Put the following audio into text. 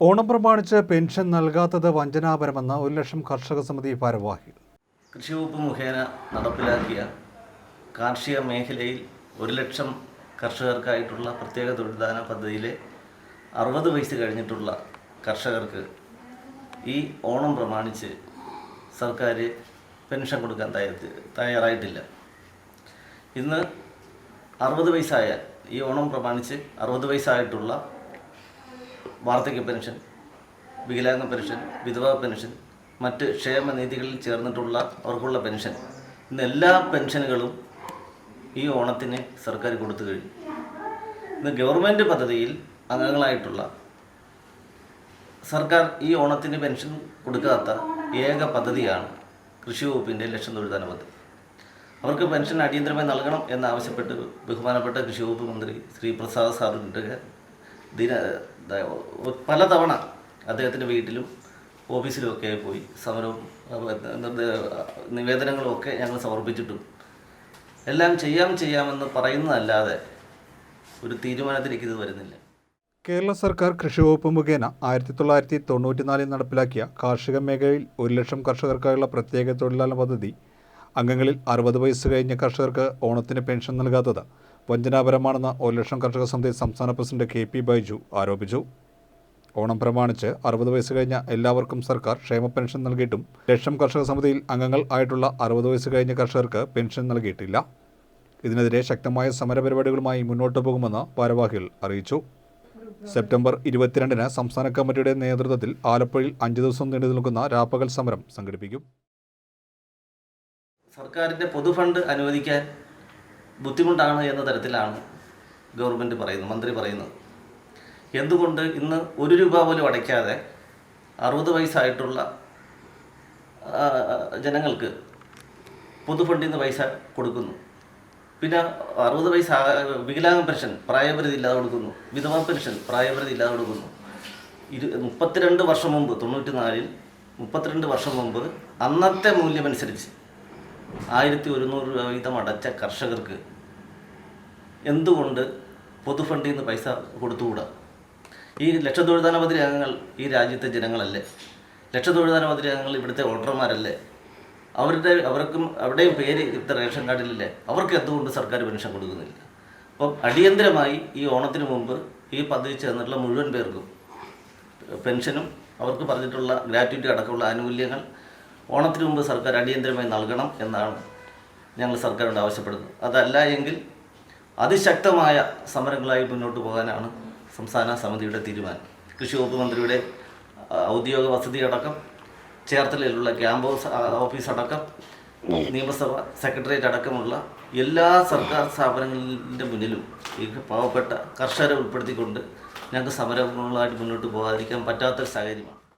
ഓണം പ്രമാണിച്ച് പെൻഷൻ നൽകാത്തത് വഞ്ചനാപരമെന്ന് ഒരു ലക്ഷം കർഷക സമിതി ഭാരവാഹികൾ. കൃഷി വകുപ്പ് മുഖേന നടപ്പിലാക്കിയ കാർഷിക മേഖലയിൽ ഒരു ലക്ഷം കർഷകർക്കായിട്ടുള്ള പ്രത്യേക തൊഴിൽദാന പദ്ധതിയിലെ അറുപത് വയസ്സ് കഴിഞ്ഞിട്ടുള്ള കർഷകർക്ക് ഈ ഓണം പ്രമാണിച്ച് സർക്കാർ പെൻഷൻ കൊടുക്കാൻ തയ്യ- തയ്യാറായിട്ടില്ല. ഇന്ന് അറുപത് വയസ്സായ ഈ ഓണം പ്രമാണിച്ച് അറുപത് വയസ്സായിട്ടുള്ള വാർദ്ധക്യ പെൻഷൻ വികലാംഗ പെൻഷൻ വിധവാ പെൻഷൻ മറ്റ് ക്ഷേമനിധികളിൽ ചേർന്നിട്ടുള്ള അവർക്കുള്ള പെൻഷൻ. ഇന്ന് എല്ലാ പെൻഷനുകളും ഈ ഓണത്തിന് സർക്കാർ കൊടുത്തു കഴിഞ്ഞു. ഇന്ന് ഗവൺമെന്റ് പദ്ധതിയിൽ അംഗങ്ങളായിട്ടുള്ള സർക്കാർ ഈ ഓണത്തിന് പെൻഷൻ കൊടുക്കാത്ത ഏക പദ്ധതിയാണ് കൃഷി വകുപ്പിന്റെ ലക്ഷം തൊഴുതാന പദ്ധതി. അവർക്ക് പെൻഷൻ അടിയന്തരമായി നൽകണം എന്നാവശ്യപ്പെട്ട് ബഹുമാനപ്പെട്ട കൃഷി വകുപ്പ് മന്ത്രി ശ്രീ പ്രസാദ് സാറിന്റെ ദിന പല പലതവണ അദ്ദേഹത്തിന്റെ വീട്ടിലും ഓഫീസിലും ഒക്കെ പോയി സമരവും നിവേദനങ്ങളും ഒക്കെ ഞങ്ങൾ സമർപ്പിച്ചിട്ടും. എല്ലാം ചെയ്യാം ചെയ്യാമെന്ന് പറയുന്നതല്ലാതെ ഒരു തീരുമാനത്തിലേക്ക് ഇത് വരുന്നില്ല. കേരള സർക്കാർ കൃഷി വകുപ്പ് മുഖേന ആയിരത്തി തൊള്ളായിരത്തി തൊണ്ണൂറ്റിനാലിൽ നടപ്പിലാക്കിയ കാർഷിക മേഖലയിൽ ഒരു ലക്ഷം കർഷകർക്കായുള്ള പ്രത്യേക തൊഴിലാളി പദ്ധതി അംഗങ്ങളിൽ അറുപത് വയസ്സ് കഴിഞ്ഞ കർഷകർക്ക് ഓണത്തിന് പെൻഷൻ നൽകാത്തത് വഞ്ചനാപരമാണെന്ന് ഒരു ലക്ഷം കർഷക സമിതി സംസ്ഥാന പ്രസിഡന്റ് കെ പി ബൈജു ആരോപിച്ചു. ഓണം പ്രമാണിച്ച് അറുപത് വയസ്സ് കഴിഞ്ഞ എല്ലാവർക്കും സർക്കാർ ക്ഷേമ പെൻഷൻ നൽകിയിട്ടും ലക്ഷം കർഷക സമിതിയിൽ അംഗങ്ങൾ ആയിട്ടുള്ള അറുപത് വയസ്സ് കഴിഞ്ഞ കർഷകർക്ക് പെൻഷൻ നൽകിയിട്ടില്ല. ഇതിനെതിരെ ശക്തമായ സമരപരിപാടികളുമായി മുന്നോട്ടു പോകുമെന്ന് ഭാരവാഹികൾ അറിയിച്ചു. സെപ്റ്റംബർ ഇരുപത്തിരണ്ടിന് സംസ്ഥാന കമ്മിറ്റിയുടെ നേതൃത്വത്തിൽ ആലപ്പുഴയിൽ അഞ്ച് ദിവസം നീണ്ടു നിൽക്കുന്ന രാപ്പകൽ സമരം സംഘടിപ്പിക്കും. സർക്കാരിന്റെ പൊതുഫണ്ട് അനുവദിക്കാൻ ബുദ്ധിമുട്ടാണ് എന്ന തരത്തിലാണ് ഗവൺമെന്റ് പറയുന്നത് മന്ത്രി പറയുന്നത്. എന്തുകൊണ്ട് ഇന്ന് ഒരു രൂപ പോലും അടയ്ക്കാതെ അറുപത് വയസ്സായിട്ടുള്ള ജനങ്ങൾക്ക് പൊതുഫണ്ടിൽ നിന്ന് പൈസ കൊടുക്കുന്നു. പിന്നെ അറുപത് വയസ്സ് വികലാംഗ പെൻഷൻ പ്രായപരിധി ഇല്ലാതെ കൊടുക്കുന്നു. വിധവാ പെൻഷൻ പ്രായപരിധി ഇല്ലാതെ കൊടുക്കുന്നു. ഇരു മുപ്പത്തിരണ്ട് വർഷം മുമ്പ് തൊണ്ണൂറ്റി നാലിൽ മുപ്പത്തിരണ്ട് വർഷം മുമ്പ് അന്നത്തെ മൂല്യമനുസരിച്ച് ആയിരത്തി ഒരുന്നൂറ് രൂപ വീതം അടച്ച കർഷകർക്ക് എന്തുകൊണ്ട് പൊതുഫണ്ടിൽ നിന്ന് പൈസ കൊടുത്തുകൂടാ? ഈ ലക്ഷത്തൊഴുതാനവധി അംഗങ്ങൾ ഈ രാജ്യത്തെ ജനങ്ങളല്ലേ? ലക്ഷത്തൊഴുതാനവധി അംഗങ്ങൾ ഇവിടുത്തെ വോട്ടർമാരല്ലേ? അവരുടെ അവർക്കും അവിടെയും പേര് ഇവിടുത്തെ റേഷൻ കാർഡിലില്ലേ? അവർക്ക് എന്തുകൊണ്ട് സർക്കാർ പെൻഷൻ കൊടുക്കുന്നില്ല? അപ്പം അടിയന്തരമായി ഈ ഓണത്തിന് മുമ്പ് ഈ പദ്ധതി ചേർന്നിട്ടുള്ള മുഴുവൻ പേർക്കും പെൻഷനും അവർക്ക് പറഞ്ഞിട്ടുള്ള ഗ്രാറ്റുവിറ്റി അടക്കമുള്ള ആനുകൂല്യങ്ങൾ ഓണത്തിന് മുമ്പ് സർക്കാർ അടിയന്തരമായി നൽകണം എന്നാണ് ഞങ്ങൾ സർക്കാരോട് ആവശ്യപ്പെടുന്നത്. അതല്ല എങ്കിൽ അതിശക്തമായ സമരങ്ങളായി മുന്നോട്ട് പോകാനാണ് സംസ്ഥാന സമിതിയുടെ തീരുമാനം. കൃഷി വകുപ്പ് മന്ത്രിയുടെ ഔദ്യോഗിക വസതി അടക്കം ചേർത്തലയിലുള്ള ക്യാമ്പ് ഓഫീസ് അടക്കം നിയമസഭ സെക്രട്ടേറിയറ്റ് അടക്കമുള്ള എല്ലാ സർക്കാർ സ്ഥാപനങ്ങളുടെ മുന്നിലും ഈ പാവപ്പെട്ട കർഷകരെ ഉൾപ്പെടുത്തിക്കൊണ്ട് ഞങ്ങൾക്ക് സമരങ്ങളായിട്ട് മുന്നോട്ട് പോകാതിരിക്കാൻ പറ്റാത്തൊരു സാഹചര്യമാണ്.